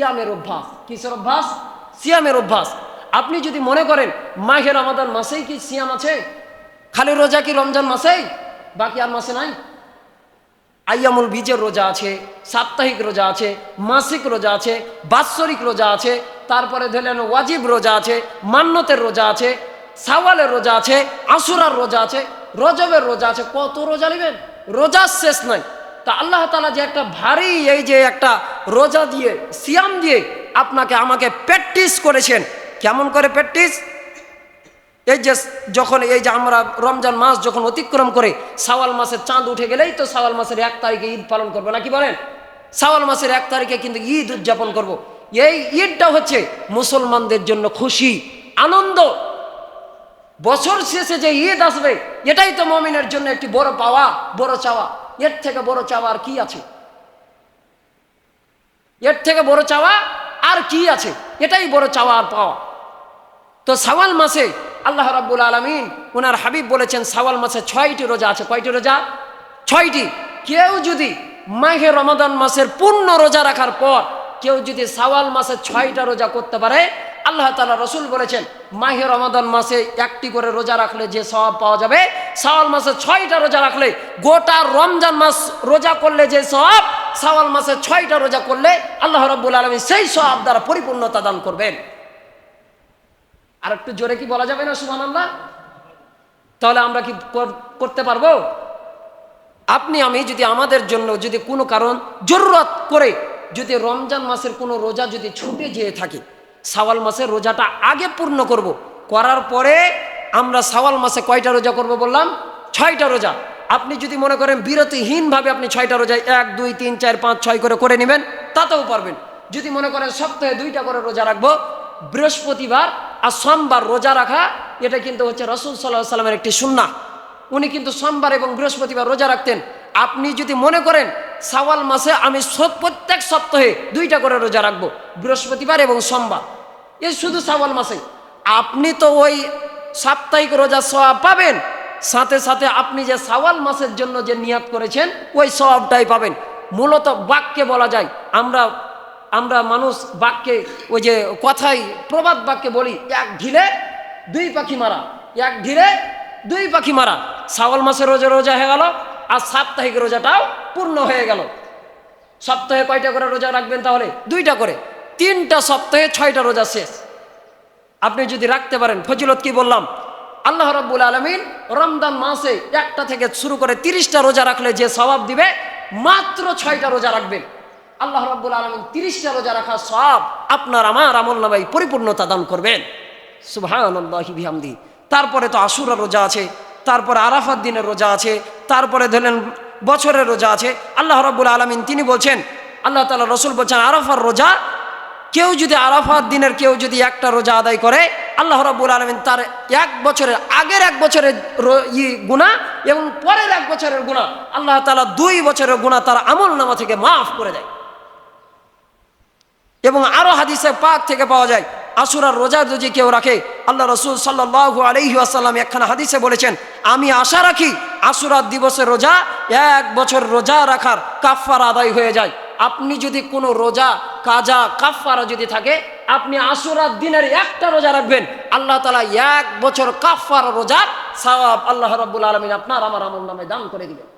সিয়ামের অভ্যাস। কিসের অভ্যাস? সিয়ামের অভ্যাস। আপনি যদি মনে করেন মাহের আমাদের মাসেই কি সিয়াম আছে? খালি রোজা কি রমজান মাসেই? বাকি আর মাসে নাই। আইয়ামুল বীজের রোজা আছে, সাপ্তাহিক রোজা আছে, মাসিক রোজা আছে, বাৎসরিক রোজা আছে, তারপরে ধরলেন ওয়াজিব রোজা আছে মান্যতের রোজা আছে, সাওয়ালের রোজা আছে আসুরার রোজা আছে, রজবের রোজা আছে, কত রোজা নেবেন? রোজার শেষ নাই। তা আল্লাহ তালা যে একটা ভারী এই যে একটা রোজা দিয়ে, সিয়াম দিয়ে আপনাকে, আমাকে প্র্যাকটিস করেছেন। কেমন করে প্র্যাকটিস? এই যে যখন এই যে আমরা রমজান মাস যখন অতিক্রম করে, সাওয়াল মাসের চাঁদ উঠে গেলেই তো সাওয়াল মাসের এক তারিখে ঈদ পালন করব, নাকি বলেন? সাওয়াল মাসের এক তারিখে কিন্তু ঈদ উদযাপন করব। এই ঈদটা হচ্ছে মুসলমানদের জন্য খুশি, আনন্দ। বছর শেষে যে ঈদ আসবে, এটাই তো মমিনের জন্য একটি বড় পাওয়া, বড় চাওয়া। এর থেকে বড় চাওয়া আর কি আছে? এর থেকে বড় চাওয়া আর কি আছে? এটাই বড় চাওয়া আর পাওয়া। তো সাওয়াল মাসে আল্লাহ রাব্বুল আলমিন ওনার হাবিব বলেছেন, সাওয়াল মাসে ছয়টি রোজা আছে। কয়টি রোজা? ছয়টি। কেউ যদি মাহে রমাদান মাসের পূর্ণ রোজা রাখার পর কেউ যদি সাওয়াল মাসে ছয়টা রোজা করতে পারে আল্লাহ তালা রসুল বলেছেন, মাহে রমাদান মাসে একটি করে রোজা রাখলে যে সওয়াব পাওয়া যাবে, সাওয়াল মাসে ছয়টা রোজা রাখলে, গোটা রমজান মাস রোজা করলে যে সওয়াব, সাওয়াল মাসে ছয়টা রোজা করলে আল্লাহ রব্বুল আলমী সেই সওয়াব দ্বারা পরিপূর্ণতা দান করবেন। আর একটু জোরে কি বলা যাবে না সুমান আল্লাহ তাহলে আমরা কি কর- করতে পারব? আপনি, আমি যদি আমাদের জন্য যদি কোনো কারণ, জরুরত করে যদি রমজান মাসের কোনো রোজা যদি ছুটে যেয়ে থাকে সাওয়াল মাসে রোজাটা আগে পূর্ণ করব। করার পরে আমরা সাওয়াল মাসে কয়টা রোজা করব বললাম? ছয়টা রোজা। আপনি যদি মনে করেন বিরতিহীনভাবে আপনি ছয়টা রোজা এক, দুই, তিন, চার, পাঁচ, ছয় করে করে নেবেন, তাতেও পারবেন। যদি মনে করেন সপ্তাহে দুইটা করে রোজা রাখব, বৃহস্পতিবার আর সোমবার রোজা রাখা, এটা কিন্তু হচ্ছে রসুল সাল্লাহ সাল্লামের একটি সুন্না উনি কিন্তু সোমবার এবং বৃহস্পতিবার রোজা রাখতেন। আপনি যদি মনে করেন সাওয়াল মাসে আমি সব- প্রত্যেক সপ্তাহে দুইটা করে রোজা রাখব, বৃহস্পতিবার এবং সোমবার। এ শুধু সাওয়াল মাসে। আপনি তো ওই সাপ্তাহিক রোজা সওয়াব পাবেন, সাথে সাথে আপনি যে সাওয়াল মাসের জন্য যে নিয়াত করেছেন, ওই সওয়াবটাই পাবেন। মূলত বাক্যে বলা যায়, আমরা আমরা মানুষ বাক্যে ওই যে কথাই, প্রবাদ বাক্যে বলি, এক ঢিলে দুই পাখি মারা, এক ঢিলে দুই পাখি মারা। শ্রাবণ মাসের রোজা রোজা হয়ে গেল আর সাপ্তাহিক রোজাটাও পূর্ণ হয়ে গেল। সপ্তাহে কয়টা করে রোজা রাখবেন তাহলে? দুইটা করে। তিনটা সপ্তাহে ছয়টা রোজা শেষ। আপনি যদি রাখতে পারেন, ফজিলত কি বললাম? আল্লাহ রাব্বুল আলমিন রমজান মাসে একটা থেকে শুরু করে তিরিশটা রোজা রাখলে যে স্বভাব দিবে, মাত্র ছয়টা রোজা রাখবেন। আল্লাহ রাব্বুল আলমিন তিরিশটা রোজা রাখা সব আপনার আমার আমল নামাই পরিপূর্ণতা দান করবেন। বিহামদি। তারপরে তো আশুরা রোজা আছে। তারপরে আরাফাত দিনের রোজা আছে, তারপরে ধরলেন বছরের রোজা আছে, আল্লাহ রাব্বুল আলমিন তিনি বলছেন, আল্লাহ তালা রসুল বলছেন, আরাফার রোজা, কেউ যদি আরাফাত দিনের কেউ যদি একটা রোজা আদায় করে, আল্লাহ রাব্বুল আলমিন তার এক বছরের আগের এক বছরের ই গুণা এবং পরের এক বছরের গুণা আল্লাহ তালা দুই বছরের গুণা তার আমল নামা থেকে মাফ করে দেয়। এবং আরও হাদিসে পাক থেকে পাওয়া যায় আসুরার রোজা যদি কেউ রাখে আল্লাহ রসুল সাল্লাহ আলহি আসাল্লাম একখানা হাদিসে বলেছেন, আমি আশা রাখি আসুরার দিবসের রোজা এক বছর রোজা রাখার কাফার আদায় হয়ে যায়। আপনি যদি কোনো রোজা, কাজা কাফারা যদি থাকে, আপনি আসুরার দিনের একটা রোজা রাখবেন। আল্লাহ তালা এক বছর কাফার রোজার সওয়াব আল্লাহ রব্বুল আলমিন আপনার, আমার আমল নামে দান করে দিবেন।